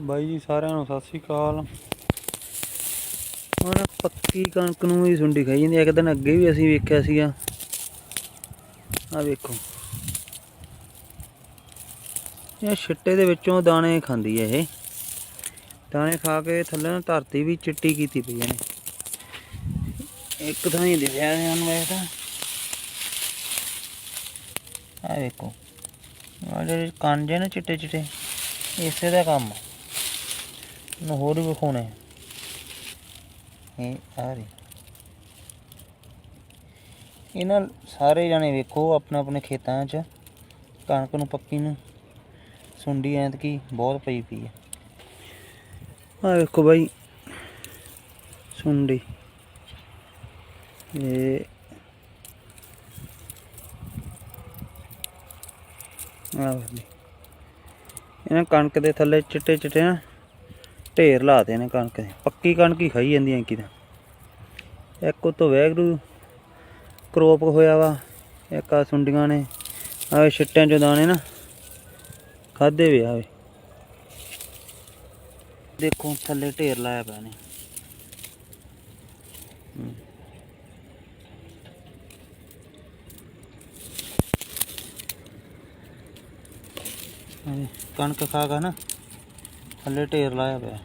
ਬਾਈ ਜੀ, ਸਾਰਿਆਂ ਨੂੰ ਸਤਿ ਸ੍ਰੀ ਅਕਾਲ। ਹੁਣ ਪੱਕੀ ਕਣਕ ਨੂੰ ਹੀ ਸੁੰਡੀ ਖਾਈ ਜਾਂਦੀ ਆ। ਇੱਕ ਦਿਨ ਅੱਗੇ ਵੀ ਅਸੀਂ ਵੇਖਿਆ ਸੀਗਾ। ਆ ਵੇਖੋ। ਇਹ ਛਿੱਟੇ ਦੇ ਵਿੱਚੋਂ ਦਾਣੇ ਖਾਂਦੀ ਹੈ ਇਹ। ਦਾਣੇ ਖਾ ਕੇ ਥੱਲੇ ਨਾ ਧਰਤੀ ਵੀ ਚਿੱਟੀ ਕੀਤੀ ਪਈ ਇਹਨੇ। ਇੱਕ ਥਾਂ ਹੀ ਦਿਖਿਆ ਸਾਨੂੰ ਇਹ ਤਾਂ। ਆ ਵੇਖੋ। ਆ ਜਿਹੜੇ ਕਾਂਜੇ ਨਾ ਚਿੱਟੇ ਚਿੱਟੇ ਇਸੇ ਦਾ ਕੰਮ ਆ। ਨੂੰ ਹੋਰ ਵੀ ਵਿਖਾਉਣੇ ਇਹ ਆ ਰਹੀ। ਇਹਨਾਂ ਸਾਰੇ ਜਾਣੇ ਵੇਖੋ ਆਪਣੇ ਆਪਣੇ ਖੇਤਾਂ 'ਚ। ਕਣਕ ਨੂੰ, ਪੱਕੀ ਨੂੰ। ਸੁੰਡੀ ਐਤਕੀ ਬਹੁਤ ਪਈ ਪਈ ਹੈ ਆ ਵੇਖੋ ਬਾਈ। ਸੁੰਡੀ। ਇਹ ਆ ਵਾਲੀ ਇਹਨਾਂ ਕਣਕ ਦੇ ਥੱਲੇ ਚਿੱਟੇ ਚਿੱਟੇ ਨਾ ਢੇਰ ਲਾਤੇ ਨੇ ਕਣਕ ਦੇ। ਪੱਕੀ ਕਣਕ ਹੀ ਖਾਈ ਜਾਂਦੀ ਐ ਕਿਦਾ ਇੱਕ ਉਤੋਂ ਵੈਗਰੂ ਕਰੋਪ ਹੋਇਆ ਵਾ, ਇੱਕ ਆ ਸੁੰਡੀਆਂ ਨੇ ਆਵੇ ਛਿੱਟਿਆਂ ਚੋਂ ਦਾਣੇ ਨਾ ਖਾਦੇ ਵੀ ਆਵੇ ਦੇਖੋ ਥੱਲੇ ਢੇਰ ਲਾਇਆ ਪਿਆ ਨੇ। ਕਣਕ ਖਾ ਖਾ ਨਾ। ਥੱਲੇ ਢੇਰ ਲਾਇਆ ਪਿਆ।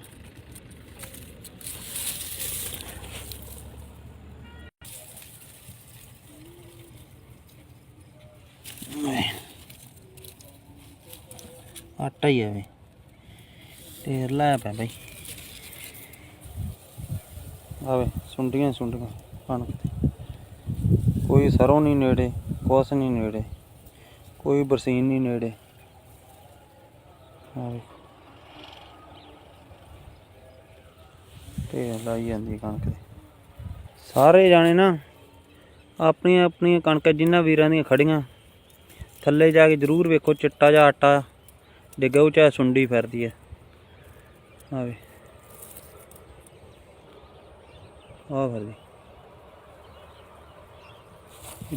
ਆਟਾ ਹੀ ਆਵੇ ਢੇਰ ਲਾਇਆ ਪਿਆ ਬਈ। ਆਵੇ ਸੁੰਡੀਆਂ ਹੀ ਸੁੰਡੀਆਂ ਕਣਕ ਤੇ ਕੋਈ ਸਰੋਂ ਨਹੀਂ ਨੇੜੇ, ਕੁਛ ਨਹੀਂ ਨੇੜੇ, ਕੋਈ ਬਰਸੀਨ ਨਹੀਂ ਨੇੜੇ। ਆਹ ਢੇਰ ਲਾਈ ਜਾਂਦੀ ਕਣਕ ਦੇ ਸਾਰੇ ਜਾਣੇ ਨਾ ਆਪਣੀਆਂ ਆਪਣੀਆਂ ਕਣਕਾਂ ਜਿਨ੍ਹਾਂ ਵੀਰਾਂ ਦੀਆਂ ਖੜੀਆਂ ਥੱਲੇ ਜਾ ਕੇ ਜ਼ਰੂਰ ਵੇਖੋ ਚਿੱਟਾ ਜਿਹਾ ਆਟਾ ਡਿੱਗਾ ਉਹ ਚਾਹੇ ਸੁੰਡੀ ਫਿਰਦੀ ਹੈ। ਆਵੇ ਆਹ ਫਿਰਦੀ।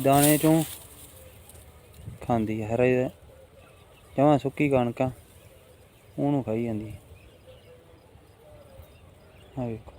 ਦਾਣੇ ਚੋਂ ਖਾਂਦੀ ਹੈ, ਹਰੇ ਜਮਾਂ ਸੁੱਕੀ ਕਣਕਾਂ, ਉਹਨੂੰ ਖਾਈ ਜਾਂਦੀ ਹੈ। ਆ ਵੇਖੋ